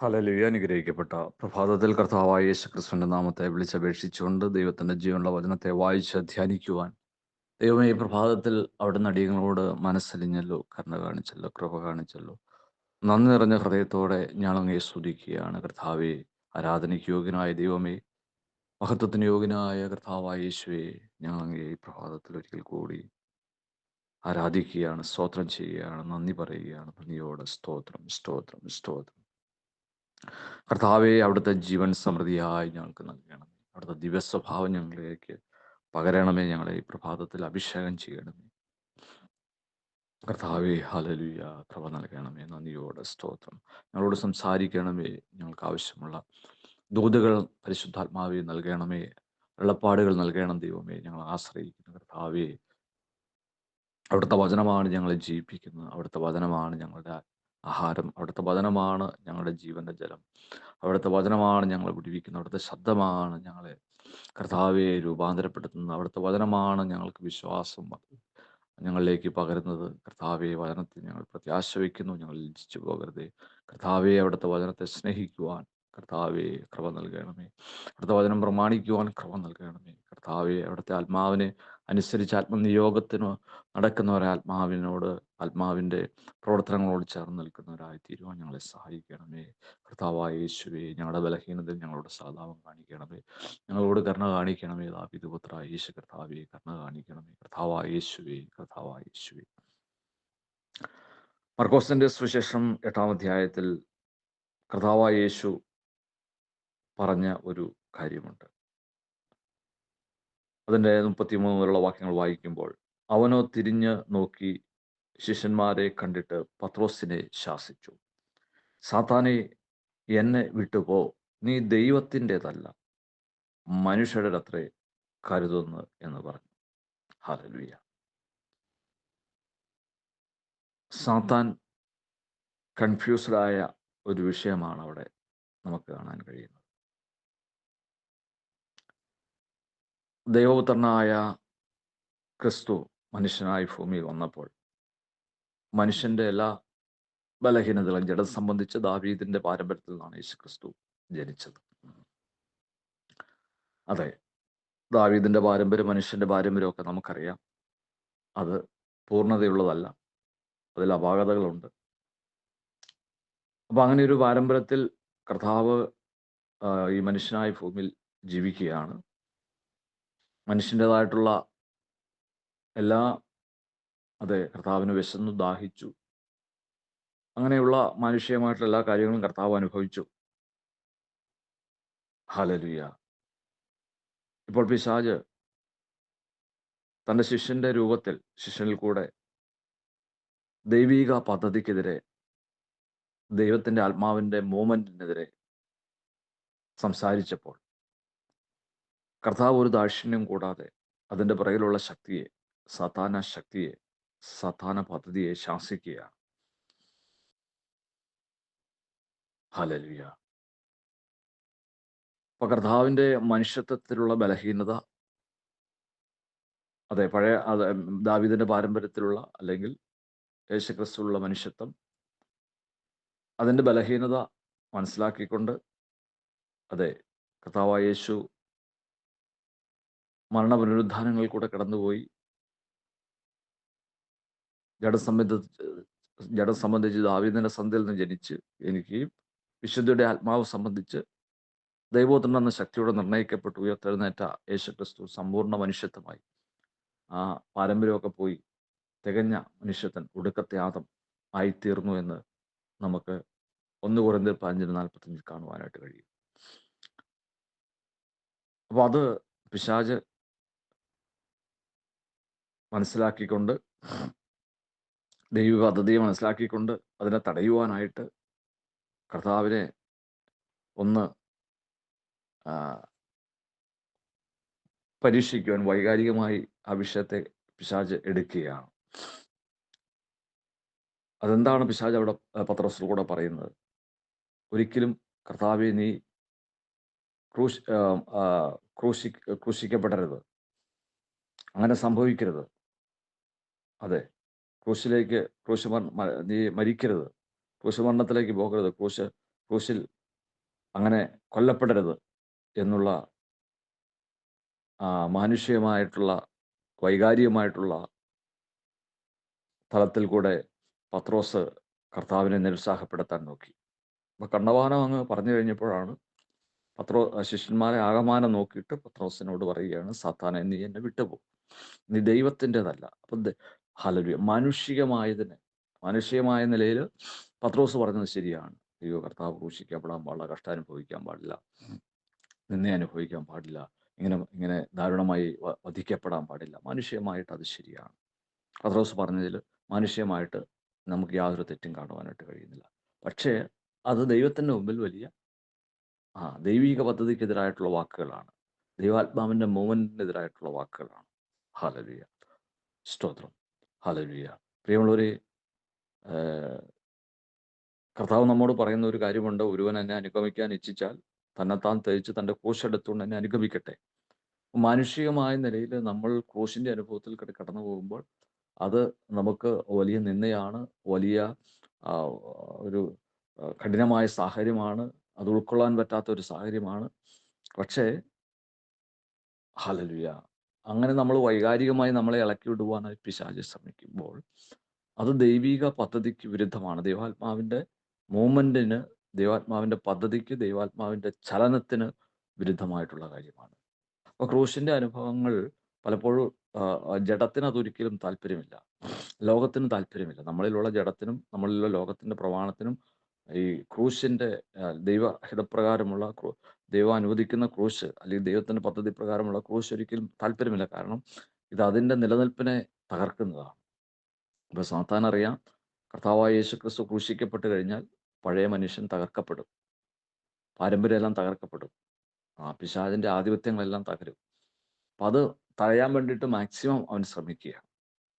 Hallelujah. അനുഗ്രഹിക്കപ്പെട്ട പ്രഭാതത്തിൽ കർത്താവായ യേശു ക്രിസ്തുവിന്റെ നാമത്തെ വിളിച്ചപേക്ഷിച്ചുകൊണ്ട് ദൈവത്തിന്റെ ജീവനുള്ള വചനത്തെ വായിച്ച് ധ്യാനിക്കുവാൻ ദൈവം ഈ പ്രഭാതത്തിൽ അവിടുന്ന് അടിയങ്ങളോട് മനസ്സലിഞ്ഞല്ലോ കരുണ കാണിച്ചല്ലോ കൃപ കാണിച്ചല്ലോ. നന്ദി നിറഞ്ഞ ഹൃദയത്തോടെ ഞങ്ങളങ്ങേ സ്തുതിക്കുകയാണ്. കർത്താവെ ആരാധനയ്ക്ക് യോഗ്യനായ ദൈവമേ മഹത്വത്തിന് യോഗ്യനായ കർത്താവായ യേശുവെ ഞങ്ങളങ്ങേ ഈ പ്രഭാതത്തിൽ ഒരിക്കൽ കൂടി ആരാധിക്കുകയാണ് സ്തോത്രം ചെയ്യുകയാണ് നന്ദി പറയുകയാണ്. നന്ദിയോടെ സ്തോത്രം സ്തോത്രം സ്തോത്രം. കർത്താവെ അവിടുത്തെ ജീവൻ സമൃദ്ധിയായി ഞങ്ങൾക്ക് നൽകണമേ. അവിടുത്തെ ദിവ്യസ്വഭാവം ഞങ്ങളിലേക്ക് പകരണമേ. ഞങ്ങളെ ഈ പ്രഭാതത്തിൽ അഭിഷേകം ചെയ്യണമേ. കർത്താവെ ഹലലുയ കൃപ നൽകണമേ. നന്ദിയോടെ സ്തോത്രം. ഞങ്ങളോട് സംസാരിക്കണമേ. ഞങ്ങൾക്ക് ആവശ്യമുള്ള ദൂതുകൾ പരിശുദ്ധാത്മാവെ നൽകണമേ. വെള്ളപ്പാടുകൾ നൽകണം ദൈവമേ. ഞങ്ങൾ ആശ്രയിക്കുന്നു കർത്താവെ അവിടുത്തെ വചനമാണ് ഞങ്ങളെ ജീവിപ്പിക്കുന്നത് അവിടുത്തെ വചനമാണ് ഞങ്ങളുടെ ആഹാരം അവിടുത്തെ വചനമാണ് ഞങ്ങളുടെ ജീവന്റെ ജലം. അവിടുത്തെ വചനമാണ് ഞങ്ങളെ വിടിവിക്കുന്നത്. അവിടുത്തെ ശബ്ദമാണ് ഞങ്ങളെ കർത്താവെ രൂപാന്തരപ്പെടുത്തുന്നത്. അവിടുത്തെ വചനമാണ് ഞങ്ങൾക്ക് വിശ്വാസം ഞങ്ങളിലേക്ക് പകരുന്നത്. കർത്താവെ വചനത്തിൽ ഞങ്ങൾ പ്രത്യാശ വയ്ക്കുന്നു ഞങ്ങൾ ലജിച്ചു പോകരുതേ. കർത്താവെ അവിടുത്തെ വചനത്തെ സ്നേഹിക്കുവാൻ കർത്താവെ കൃപ നൽകണമേ. അവിടുത്തെ വചനം പ്രമാണിക്കുവാൻ കൃപ നൽകണമേ. കർത്താവെ അവിടുത്തെ ആത്മാവിനെ അനുസരിച്ച് ആത്മനിയോഗത്തിന് നടക്കുന്ന ഒരാത്മാവിനോട് ആത്മാവിന്റെ പ്രവർത്തനങ്ങളോട് ചേർന്ന് നിൽക്കുന്നവരായി തീരുവാൻ ഞങ്ങളെ സഹായിക്കണമേ. കർത്താവായ യേശുവേ ഞങ്ങളുടെ ബലഹീനതയിൽ ഞങ്ങളോട് സഹതാപം കാണിക്കണമേ. ഞങ്ങളോട് കരുണ കാണിക്കണമേ ദാപിതുപുത്ര യേശു കർത്താവെ കരുണ കാണിക്കണമേ. കർത്താവായ യേശുവേ കർത്താവായ യേശുവേ. മർക്കോസിന്റെ സുവിശേഷം എട്ടാം അധ്യായത്തിൽ കർത്താവായ യേശു പറഞ്ഞ ഒരു കാര്യമുണ്ട്. അതിന്റെ മുപ്പത്തിമൂന്ന് മുതലുള്ള വാക്യങ്ങൾ വായിക്കുമ്പോൾ അവനോ തിരിഞ്ഞ് നോക്കി ശിഷ്യന്മാരെ കണ്ടിട്ട് പത്രോസിനെ ശാസിച്ചു. സാത്താനെ എന്നെ വിട്ടുപോ. നീ ദൈവത്തിന്റെതല്ല. മനുഷ്യരുടെ അത്രേ കരുതുന്നു എന്ന് പറഞ്ഞു. ഹലലുയ സാത്താൻ കൺഫ്യൂസ്ഡായ ഒരു വിഷയമാണ് അവിടെ നമുക്ക് കാണാൻ കഴിയുന്നത്. ദൈവപുത്രനായ ക്രിസ്തു മനുഷ്യനായി ഭൂമിയിൽ വന്നപ്പോൾ മനുഷ്യന്റെ എല്ലാ ബലഹീനതകളും ജഡം സംബന്ധിച്ച് ദാവീദിന്റെ പാരമ്പര്യത്തിൽ നിന്നാണ് യേശു ക്രിസ്തു ജനിച്ചത്. അതെ ദാവീദിന്റെ പാരമ്പര്യം മനുഷ്യന്റെ പാരമ്പര്യമൊക്കെ നമുക്കറിയാം. അത് പൂർണതയുള്ളതല്ല. അതിൽ അപാകതകളുണ്ട്. അപ്പൊ അങ്ങനെ ഒരു പാരമ്പര്യത്തിൽ കർത്താവ് ഈ മനുഷ്യനായ ഭൂമിയിൽ ജീവിക്കുകയാണ്. മനുഷ്യന്റെതായിട്ടുള്ള എല്ലാ അതെ കർത്താവിന് വിശന്നു ദാഹിച്ചു. അങ്ങനെയുള്ള മാനുഷികമായിട്ടുള്ള എല്ലാ കാര്യങ്ങളും കർത്താവ് അനുഭവിച്ചു. ഹലലുയ ഇപ്പോൾ പിശാജ് തന്റെ ശിഷ്യന്റെ രൂപത്തിൽ ശിഷ്യനിൽ കൂടെ ദൈവിക പദ്ധതിക്കെതിരെ ദൈവത്തിന്റെ ആത്മാവിന്റെ മൂവ്മെന്റിനെതിരെ സംസാരിച്ചപ്പോൾ കർത്താവ് ഒരു ദാക്ഷിണ്യം കൂടാതെ അതിന്റെ പുറകിലുള്ള ശക്തിയെ സതാന ശക്തിയെ സതാന പദ്ധതിയെ ശാസിക്കുകയാണ് ഹലലുയ അപ്പൊ കർത്താവിന്റെ മനുഷ്യത്വത്തിലുള്ള ബലഹീനത അതെ പഴയ അത് ദാവിദിന്റെ പാരമ്പര്യത്തിലുള്ള അല്ലെങ്കിൽ യേശുക്രിസ്തുള്ള മനുഷ്യത്വം അതിന്റെ ബലഹീനത മനസ്സിലാക്കിക്കൊണ്ട് അതെ കർത്താവായ യേശു മരണ പുനരുദ്ധാനങ്ങൾ കൂടെ കടന്നുപോയി ജഡം സംബന്ധിച്ച് ജഡം സംബന്ധിച്ച് ദാവീദിന്റെ സന്ധിയിൽ നിന്ന് ജനിച്ച് എനിക്ക് വിശുദ്ധിയുടെ ആത്മാവ് സംബന്ധിച്ച് ദൈവോത്തരം എന്ന ശക്തിയോടെ നിർണയിക്കപ്പെട്ടു ഉയർത്തെഴുന്നേറ്റ യേശുക്രിസ്തു സമ്പൂർണ മനുഷ്യത്വമായി. ആ പാരമ്പര്യമൊക്കെ പോയി തികഞ്ഞ മനുഷ്യത്വൻ ഒടുക്കത്തെ ആദം ആയിത്തീർന്നു എന്ന് നമുക്ക് ഒന്ന് കുറഞ്ഞ പതിനഞ്ചിന് നാൽപ്പത്തഞ്ചിൽ കാണുവാനായിട്ട് കഴിയും. അപ്പൊ അത് പിശാജ് മനസ്സിലാക്കിക്കൊണ്ട് ദൈവ പദ്ധതിയെ മനസ്സിലാക്കിക്കൊണ്ട് അതിനെ തടയുവാനായിട്ട് കർത്താവിനെ ഒന്ന് പരീക്ഷിക്കുവാൻ വൈകാരികമായി ആ വിഷയത്തെ പിശാജ് എടുക്കുകയാണ്. അതെന്താണ് പിശാജ് അവിടെ പത്രസിലൂടെ പറയുന്നത്? ഒരിക്കലും കർത്താവെ നീ ക്രൂശ് ക്രൂശി ക്രൂശിക്കപ്പെടരുത്. അങ്ങനെ സംഭവിക്കരുത്. അതെ. ക്രൂശിലേക്ക് ക്രൂശ് നീ മരിക്കരുത്. ക്രൂശ് മരണത്തിലേക്ക് പോകരുത്. ക്രൂശ് ക്രൂശിൽ അങ്ങനെ കൊല്ലപ്പെടരുത് എന്നുള്ള മാനുഷികമായിട്ടുള്ള വൈകാരികമായിട്ടുള്ള തലത്തിൽ കൂടെ പത്രോസ് കർത്താവിനെ നിരുത്സാഹപ്പെടുത്താൻ നോക്കി. അപ്പൊ കണ്ണവാനം അങ്ങ് പറഞ്ഞു കഴിഞ്ഞപ്പോഴാണ് പത്രോ ശിഷ്യന്മാരെ ആകമാനം നോക്കിയിട്ട് പത്രോസിനോട് പറയുകയാണ് സാത്താനെ നീ എന്നെ വിട്ടുപോകും നീ ദൈവത്തിന്റെതല്ല. അപ്പൊ ഹലരു മാനുഷികമായതിനെ മാനുഷികമായ നിലയിൽ പത്രോസ് പറഞ്ഞത് ശരിയാണ്. അയ്യോ കർത്താവ് ക്രൂശിക്കപ്പെടാൻ പാടില്ല കഷ്ടം അനുഭവിക്കാൻ പാടില്ല നിന്നെ അനുഭവിക്കാൻ പാടില്ല ഇങ്ങനെ ഇങ്ങനെ ദാരുണമായി വധിക്കപ്പെടാൻ പാടില്ല. മാനുഷികമായിട്ട് അത് ശരിയാണ്. പത്രോസ് പറഞ്ഞതിൽ മാനുഷികമായിട്ട് നമുക്ക് യാതൊരു തെറ്റും കാണുവാനായിട്ട് കഴിയുന്നില്ല. പക്ഷേ അത് ദൈവത്തിന്റെ മുമ്പിൽ വലിയ ആ ദൈവിക പദ്ധതിക്കെതിരായിട്ടുള്ള വാക്കുകളാണ്. ദൈവാത്മാവിന്റെ മൂവ്മെന്റിനെതിരായിട്ടുള്ള വാക്കുകളാണ്. ഹാലലിയ സ്തോത്രം. ഹലലുയ. പ്രിയമുള്ളവരെ കർത്താവ് നമ്മോട് പറയുന്ന ഒരു കാര്യമുണ്ട്. ഒരുവൻ എന്നെ അനുഗമിക്കാൻ ഇച്ഛിച്ചാൽ തന്നെത്താൻ തേച്ച് തന്റെ കോശെടുത്തുകൊണ്ട് എന്നെ അനുഗമിക്കട്ടെ. മാനുഷികമായ നിലയിൽ നമ്മൾ കോശിന്റെ അനുഭവത്തിൽ കൂടെ കടന്നു പോകുമ്പോൾ അത് നമുക്ക് വലിയ നിന്നയാണ് വലിയ ഒരു കഠിനമായ സാഹചര്യമാണ് അത് ഉൾക്കൊള്ളാൻ പറ്റാത്ത ഒരു സാഹചര്യമാണ് പക്ഷേ ഹലലുയ അങ്ങനെ നമ്മൾ വൈകാരികമായി നമ്മളെ ഇളക്കി വിടുവാനായി പിശാജ് ശ്രമിക്കുമ്പോൾ അത് ദൈവിക പദ്ധതിക്ക് വിരുദ്ധമാണ്. ദൈവാത്മാവിന്റെ മൂവ്മെന്റിന് ദൈവാത്മാവിന്റെ പദ്ധതിക്ക് ദൈവാത്മാവിന്റെ ചലനത്തിന് വിരുദ്ധമായിട്ടുള്ള കാര്യമാണ്. അപ്പോൾ ക്രൂശിന്റെ അനുഭവങ്ങൾ പലപ്പോഴും ജഡത്തിന് അതൊരിക്കലും താല്പര്യമില്ല. ലോകത്തിന് താല്പര്യമില്ല. നമ്മളിലുള്ള ജഡത്തിനും നമ്മളിലുള്ള ലോകത്തിന്റെ പ്രമാണത്തിനും ഈ ക്രൂശിന്റെ ദൈവഹിതപ്രകാരമുള്ള ക്രൂ- ദൈവം അനുവദിക്കുന്ന ക്രൂശ് അല്ലെങ്കിൽ ദൈവത്തിന്റെ പദ്ധതി പ്രകാരമുള്ള ക്രൂശ് ഒരിക്കലും താല്പര്യമില്ല. കാരണം ഇത് അതിന്റെ നിലനിൽപ്പിനെ തകർക്കുന്നതാണ്. ഇപ്പൊ സാത്താൻ അറിയാം കർത്താവായ യേശു ക്രിസ്തു ക്രൂശിക്കപ്പെട്ട് കഴിഞ്ഞാൽ പഴയ മനുഷ്യൻ തകർക്കപ്പെടും. പാരമ്പര്യമെല്ലാം തകർക്കപ്പെടും. ആ പിശാചിന്റെ ആധിപത്യങ്ങളെല്ലാം തകരും. അപ്പം അത് തടയാൻ വേണ്ടിയിട്ട് മാക്സിമം അവൻ ശ്രമിക്കുക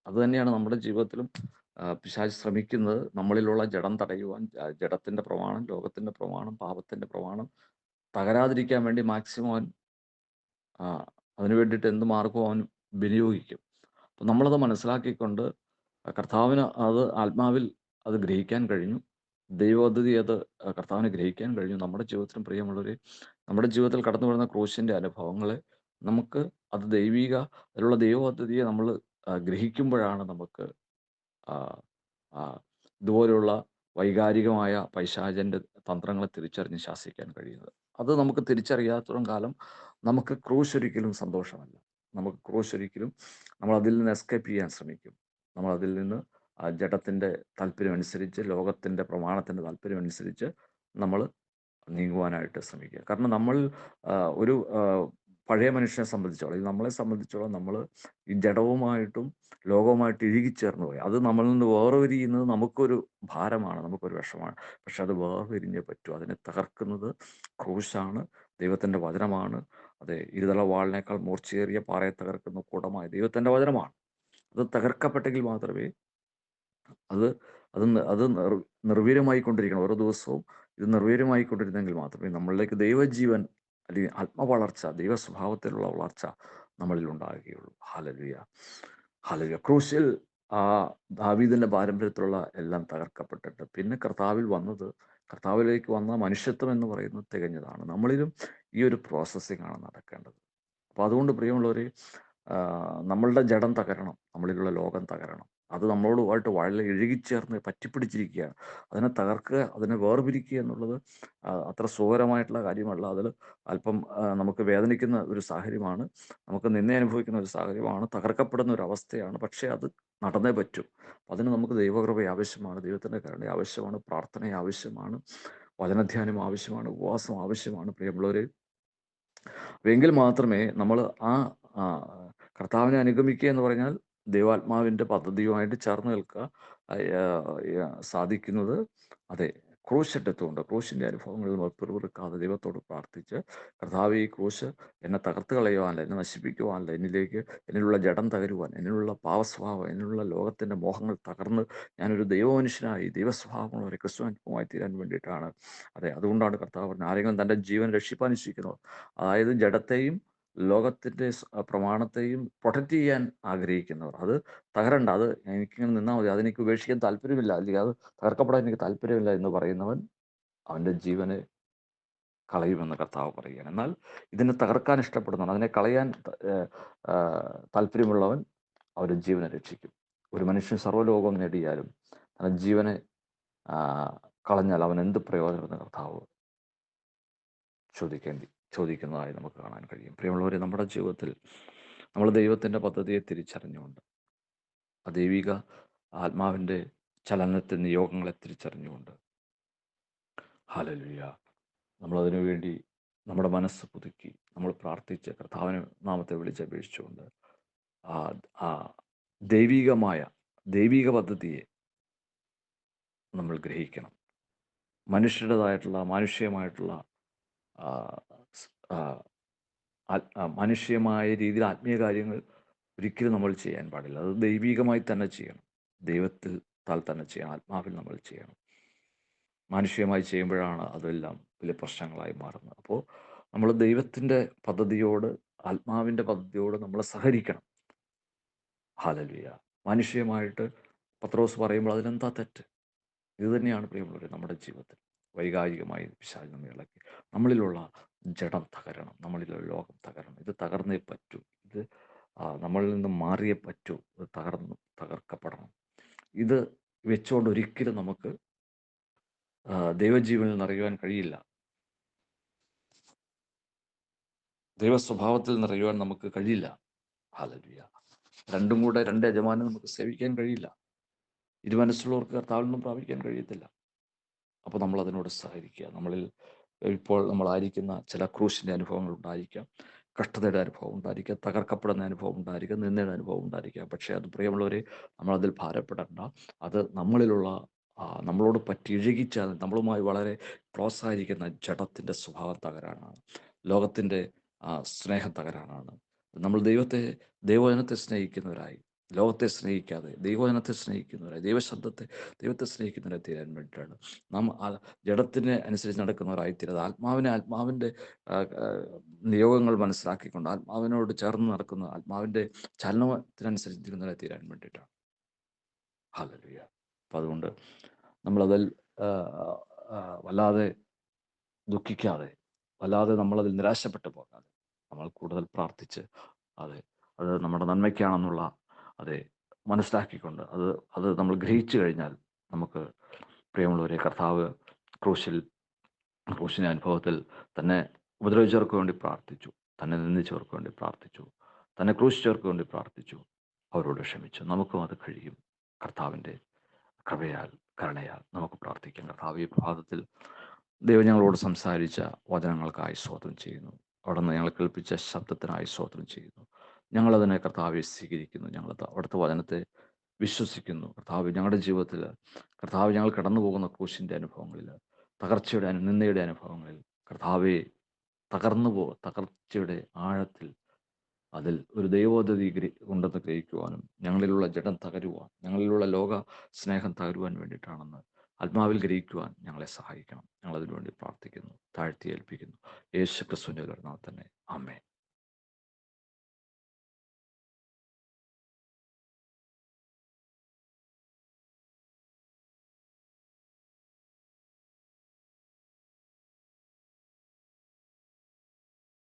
അത് തന്നെയാണ് നമ്മുടെ ജീവിതത്തിലും പിശാച് ശ്രമിക്കുന്നത്. നമ്മളിലുള്ള ജഡം തടയുവാൻ ജഡത്തിന്റെ പ്രമാണം ലോകത്തിന്റെ പ്രമാണം പാപത്തിന്റെ പ്രമാണം തകരാതിരിക്കാൻ വേണ്ടി മാക്സിമം അവൻ അതിനു വേണ്ടിയിട്ട് എന്ത് മാർഗവും അവൻ വിനിയോഗിക്കും. അപ്പം നമ്മളത് മനസ്സിലാക്കിക്കൊണ്ട് കർത്താവിന് അത് ആത്മാവിൽ അത് ഗ്രഹിക്കാൻ കഴിഞ്ഞു. ദൈവപദ്ധതി അത് കർത്താവിന് ഗ്രഹിക്കാൻ കഴിഞ്ഞു. നമ്മുടെ ജീവിതത്തിലും പ്രിയമുള്ളവരെ നമ്മുടെ ജീവിതത്തിൽ കടന്നു വരുന്ന ക്രൂശിന്റെ അനുഭവങ്ങളെ നമുക്ക് അത് ദൈവിക അതിലുള്ള ദൈവപദ്ധതിയെ നമ്മൾ ഗ്രഹിക്കുമ്പോഴാണ് നമുക്ക് ഇതുപോലെയുള്ള വൈകാരികമായ പൈശാചന്റെ തന്ത്രങ്ങളെ തിരിച്ചറിഞ്ഞ് ശാസിക്കാൻ കഴിയുന്നത്. അത് നമുക്ക് തിരിച്ചറിയാത്തോളം കാലം നമുക്ക് ക്രൂശ് ഒരിക്കലും സന്തോഷമല്ല. നമുക്ക് ക്രൂശ് ഒരിക്കലും നമ്മൾ അതിൽ നിന്ന് എസ്കേപ്പ് ചെയ്യാൻ ശ്രമിക്കും. നമ്മൾ അതിൽ നിന്ന് ആ ജഡത്തിന്റെ താല്പര്യം അനുസരിച്ച് ലോകത്തിന്റെ പ്രമാണത്തിന്റെ താല്പര്യം അനുസരിച്ച് നമ്മൾ നീങ്ങുവാനായിട്ട് ശ്രമിക്കുക. കാരണം നമ്മൾ ഒരു പഴയ മനുഷ്യനെ സംബന്ധിച്ചോളം അല്ലെങ്കിൽ നമ്മളെ സംബന്ധിച്ചോളം നമ്മൾ ഈ ജഡവുമായിട്ടും ലോകവുമായിട്ട് ഇഴുകിച്ചേർന്ന് പോയി. അത് നമ്മളിൽ നിന്ന് വേർപിരിയുന്നത് നമുക്കൊരു ഭാരമാണ് നമുക്കൊരു വിഷമാണ്. പക്ഷെ അത് വേർപിരിഞ്ഞേ പറ്റൂ. അതിനെ തകർക്കുന്നത് ക്രൂശാണ് ദൈവത്തിന്റെ വചനമാണ്. അതെ ഇരുതല വാളിനേക്കാൾ മൂർച്ചയേറിയ പാറയെ തകർക്കുന്ന കൂടമായ ദൈവത്തിന്റെ വചനമാണ്. അത് തകർക്കപ്പെട്ടെങ്കിൽ മാത്രമേ അത് അത് അത് നിർ- നിർവീര്യമായിക്കൊണ്ടിരിക്കണം. ഓരോ ദിവസവും ഇത് നിർവീര്യമായിക്കൊണ്ടിരുന്നെങ്കിൽ മാത്രമേ നമ്മളിലേക്ക് ദൈവജീവൻ അല്ലെങ്കിൽ ആത്മവളർച്ച ദൈവ സ്വഭാവത്തിലുള്ള വളർച്ച നമ്മളിൽ ഉണ്ടാകുകയുള്ളൂ. ഹാലലുയ ഹാലലുയ ക്രൂശിൽ ആ ദാവീദിന്റെ പാരമ്പര്യത്തിലുള്ള എല്ലാം തകർക്കപ്പെട്ടിട്ട്. പിന്നെ കർത്താവിൽ വന്നത് കർത്താവിലേക്ക് വന്ന മനുഷ്യത്വം എന്ന് പറയുന്നത് തികഞ്ഞതാണ്. നമ്മളിലും ഈ ഒരു പ്രോസസ്സിംഗ് ആണ് നടക്കേണ്ടത്. അപ്പോൾ അതുകൊണ്ട് പ്രിയമുള്ളവർ നമ്മളുടെ ജഡം തകരണം നമ്മളിലുള്ള ലോകം തകരണം അത് നമ്മളോടുമായിട്ട് വളരെ ഇഴുകിച്ചേർന്ന് പറ്റിപ്പിടിച്ചിരിക്കുകയാണ്. അതിനെ തകർക്കുക അതിനെ വേർപിരിക്കുക എന്നുള്ളത് അത്ര സുഖകരമായിട്ടുള്ള കാര്യമല്ല. അതിൽ അല്പം നമുക്ക് വേദനിക്കുന്ന ഒരു സാഹചര്യമാണ്. നമുക്ക് നിന്നെ അനുഭവിക്കുന്ന ഒരു സാഹചര്യമാണ്. തകർക്കപ്പെടുന്ന ഒരു അവസ്ഥയാണ്. പക്ഷേ അത് നടന്നേ പറ്റും. അതിന് നമുക്ക് ദൈവകൃപ ആവശ്യമാണ്. ദൈവത്തിന്റെ കരുണ ആവശ്യമാണ്. പ്രാർത്ഥന ആവശ്യമാണ്. വചനധ്യാനം ആവശ്യമാണ്. ഉപവാസം ആവശ്യമാണ്. പ്രിയമുള്ളവർ എങ്കിൽ മാത്രമേ നമ്മൾ ആ കർത്താവിനെ അനുഗമിക്കുക എന്ന് പറഞ്ഞാൽ ദൈവാത്മാവിന്റെ പദ്ധതിയുമായിട്ട് ചേർന്ന് നിൽക്കുക സാധിക്കുന്നത് അതെ ക്രൂശെടുത്തുകൊണ്ട് ക്രൂശിന്റെ അനുഭവങ്ങളിൽ പിറുപിറുക്കാതെ ദൈവത്തോട് പ്രാർത്ഥിച്ച് കർത്താവ് ഈ ക്രൂശ് എന്നെ തകർത്ത് കളയുവാനല്ല എന്നെ നശിപ്പിക്കുവാനല്ല എന്നിലേക്ക് എന്നിലുള്ള ജഡം തകരുവാൻ എന്നിലുള്ള പാവസ്വഭാവം എന്നിലുള്ള ലോകത്തിന്റെ മോഹങ്ങൾ തകർന്ന് ഞാനൊരു ദൈവമനുഷ്യനായി ദൈവസ്വഭാവമുള്ള ഒരു ക്രിസ്തു അനുഭവമായി തീരാൻ വേണ്ടിയിട്ടാണ്. അതെ അതുകൊണ്ടാണ് കർത്താവ് പറഞ്ഞത് ആരെങ്കിലും തന്റെ ജീവൻ രക്ഷിപ്പാൻ ഇച്ഛിക്കുന്നത് അതായത് ജഡത്തെയും ലോകത്തിന്റെ സ് പ്രമാണത്തെയും പ്രൊട്ടക്റ്റ് ചെയ്യാൻ ആഗ്രഹിക്കുന്നവർ. അത് തകരണ്ട. അത് എനിക്കിങ്ങനെ നിന്നാൽ മതി. അതെനിക്ക് ഉപേക്ഷിക്കാൻ താല്പര്യമില്ല. അല്ലെങ്കിൽ അത് തകർക്കപ്പെടാൻ എനിക്ക് താല്പര്യമില്ല എന്ന് പറയുന്നവൻ അവന്റെ ജീവനെ കളയുമെന്ന് കർത്താവ് പറയുകയാണ്. എന്നാൽ ഇതിനെ തകർക്കാൻ ഇഷ്ടപ്പെടുന്നവൻ അതിനെ കളയാൻ താല്പര്യമുള്ളവൻ അവരുടെ ജീവനെ രക്ഷിക്കും. ഒരു മനുഷ്യൻ സർവലോകം നേടിയാലും തന്റെ ജീവനെ കളഞ്ഞാൽ അവൻ എന്ത് പ്രയോജനമെന്ന് കർത്താവ് ചോദിക്കേണ്ടി ചോദിക്കുന്നതായി നമുക്ക് കാണാൻ കഴിയും. പ്രിയമുള്ളവരെ നമ്മുടെ ജീവിതത്തിൽ നമ്മൾ ദൈവത്തിന്റെ പദ്ധതിയെ തിരിച്ചറിഞ്ഞുകൊണ്ട് ആ ദൈവിക ആത്മാവിന്റെ ചലനത്തെ നിയോഗങ്ങളെ തിരിച്ചറിഞ്ഞുകൊണ്ട് ഹാലലുയ നമ്മളതിനു വേണ്ടി നമ്മുടെ മനസ്സ് പുതുക്കി നമ്മൾ പ്രാർത്ഥിച്ച് കർത്താവിന് നാമത്തെ വിളിച്ചപേക്ഷിച്ചുകൊണ്ട് ആ ആ ദൈവികമായ ദൈവിക പദ്ധതിയെ നമ്മൾ ഗ്രഹിക്കണം. മനുഷ്യരുടേതായിട്ടുള്ള മാനുഷികമായിട്ടുള്ള മാനുഷികമായ രീതിയിൽ ആത്മീയ കാര്യങ്ങൾ ഒരിക്കലും നമ്മൾ ചെയ്യാൻ പാടില്ല. അത് ദൈവികമായി തന്നെ ചെയ്യണം. ദൈവത്തിൽ താൽ തന്നെ ചെയ്യണം. ആത്മാവിൽ നമ്മൾ ചെയ്യണം. മാനുഷികമായി ചെയ്യുമ്പോഴാണ് അതെല്ലാം വലിയ പ്രശ്നങ്ങളായി മാറുന്നത്. അപ്പോൾ നമ്മൾ ദൈവത്തിന്റെ പദ്ധതിയോട് ആത്മാവിന്റെ പദ്ധതിയോട് നമ്മൾ സഹകരിക്കണം. ഹാലലുയ മാനുഷികമായിട്ട് പത്രോസ് പറയുമ്പോൾ അതിനെന്താ തെറ്റ്? ഇത് തന്നെയാണ് പ്രിയമുള്ളവർ നമ്മുടെ ജീവിതത്തിൽ. വൈകാരികമായി പിശാച് ഇളക്കി. നമ്മളിലുള്ള ജഡം തകരണം നമ്മളിലുള്ള ലോകം തകരണം. ഇത് തകർന്നേ പറ്റൂ. ഇത് നമ്മളിൽ നിന്ന് മാറിയേ പറ്റൂ. തകർന്നു തകർക്കപ്പെടണം. ഇത് വെച്ചുകൊണ്ട് ഒരിക്കലും നമുക്ക് ദൈവജീവനിൽ നിറയുവാൻ കഴിയില്ല. ദൈവ സ്വഭാവത്തിൽ നിറയുവാൻ നമുക്ക് കഴിയില്ല. ഹാലലുയ രണ്ടും കൂടെ രണ്ട് യജമാനം നമുക്ക് സേവിക്കാൻ കഴിയില്ല. ഇരുമനസ്സുള്ളവർക്ക് കർത്താവിൽ നിന്നും പ്രാപിക്കാൻ കഴിയത്തില്ല. അപ്പോൾ നമ്മൾ അതിനോട് സഹകരിക്കുക. നമ്മളിൽ ഇപ്പോൾ നമ്മളായിരിക്കുന്ന ചില ക്രൂശിന്റെ അനുഭവങ്ങൾ ഉണ്ടായിരിക്കാം. കഷ്ടതയുടെ അനുഭവം ഉണ്ടായിരിക്കാം. തകർക്കപ്പെടുന്ന അനുഭവം ഉണ്ടായിരിക്കാം. നിന്നയുടെ അനുഭവം ഉണ്ടായിരിക്കാം. പക്ഷേ അത് പ്രിയമുള്ളവരെ നമ്മളതിൽ ഭാരപ്പെടേണ്ട. അത് നമ്മളിലുള്ള നമ്മളോട് പറ്റി ഇഴുകിച്ച നമ്മളുമായി വളരെ ക്ലോസ് ആയിരിക്കുന്ന ജഡത്തിന്റെ സ്വഭാവം തകരാനാണ്. ലോകത്തിന്റെ സ്നേഹം തകരാനാണ്. നമ്മൾ ദൈവത്തെ ദൈവജനത്തെ സ്നേഹിക്കുന്നവരായി ലോകത്തെ സ്നേഹിക്കാതെ ദൈവജനത്തെ സ്നേഹിക്കുന്നവരായി ദൈവശബ്ദത്തെ ദൈവത്തെ സ്നേഹിക്കുന്നവരെ തീരാൻ വേണ്ടിയിട്ടാണ്. നാം ജഡത്തിനെ അനുസരിച്ച് നടക്കുന്നവരായി ആത്മാവിനെ ആത്മാവിന്റെ നിയോഗങ്ങൾ മനസ്സിലാക്കിക്കൊണ്ട് ആത്മാവിനോട് ചേർന്ന് നടക്കുന്ന ആത്മാവിന്റെ ചലനത്തിനനുസരിച്ചിരിക്കുന്നവരെ തീരാൻ വേണ്ടിയിട്ടാണ്. ഹാലലുയ അപ്പം അതുകൊണ്ട് നമ്മളതിൽ വല്ലാതെ ദുഃഖിക്കാതെ വല്ലാതെ നമ്മളതിൽ നിരാശപ്പെട്ടു പോകാതെ നമ്മൾ കൂടുതൽ പ്രാർത്ഥിച്ച് അതെ അത് നമ്മുടെ നന്മയ്ക്കാണെന്നുള്ള അതെ മനസ്സിലാക്കിക്കൊണ്ട് അത് അത് നമ്മൾ ഗ്രഹിച്ചു കഴിഞ്ഞാൽ നമുക്ക് പ്രിയമുള്ളവരെ കർത്താവ് ക്രൂശിൽ ക്രൂശിന്റെ അനുഭവത്തിൽ തന്നെ ഉപദ്രവിച്ചവർക്ക് വേണ്ടി പ്രാർത്ഥിച്ചു തന്നെ നിന്ദിച്ചവർക്ക് വേണ്ടി പ്രാർത്ഥിച്ചു തന്നെ ക്രൂശിച്ചവർക്ക് വേണ്ടി പ്രാർത്ഥിച്ചു അവരോട് ക്ഷമിച്ചു. നമുക്കും അത് കഴിയും. കർത്താവിന്റെ കൃപയാൽ കരുണയാൽ നമുക്ക് പ്രാർത്ഥിക്കാം. കർത്താവ് ഈ പ്രഭാതത്തിൽ ദൈവം ഞങ്ങളോട് സംസാരിച്ച വചനങ്ങൾക്കായി സ്തോത്രം ചെയ്യുന്നു. അവിടെ നിന്ന് ഞങ്ങൾ കേൾപ്പിച്ച ശബ്ദത്തിനായി സ്തോത്രം ചെയ്യുന്നു. ഞങ്ങളതിനെ കർത്താവെ സ്വീകരിക്കുന്നു. ഞങ്ങൾ അവിടുത്തെ വചനത്തെ വിശ്വസിക്കുന്നു. കർത്താവ് ഞങ്ങളുടെ ജീവിതത്തിൽ കർത്താവ് ഞങ്ങൾ കടന്നു പോകുന്ന ക്രൂശിന്റെ അനുഭവങ്ങളിൽ തകർച്ചയുടെ നിന്ദയുടെ അനുഭവങ്ങളിൽ കർത്താവെ തകർന്നു പോ തകർച്ചയുടെ ആഴത്തിൽ അതിൽ ഒരു ഗ്രഹി ഉണ്ടെന്ന് ഗ്രഹിക്കുവാനും ഞങ്ങളിലുള്ള ജഡം തകരുവാൻ ഞങ്ങളിലുള്ള ലോക സ്നേഹം തകരുവാൻ വേണ്ടിയിട്ടാണെന്ന് ആത്മാവിൽ ഗ്രഹിക്കുവാൻ ഞങ്ങളെ സഹായിക്കണം. ഞങ്ങൾ അതിനുവേണ്ടി പ്രാർത്ഥിക്കുന്നു താഴ്ത്തി ഏൽപ്പിക്കുന്നു. യേശു ക്രിസ്തുവിന്റെ തന്നെ. അമ്മേ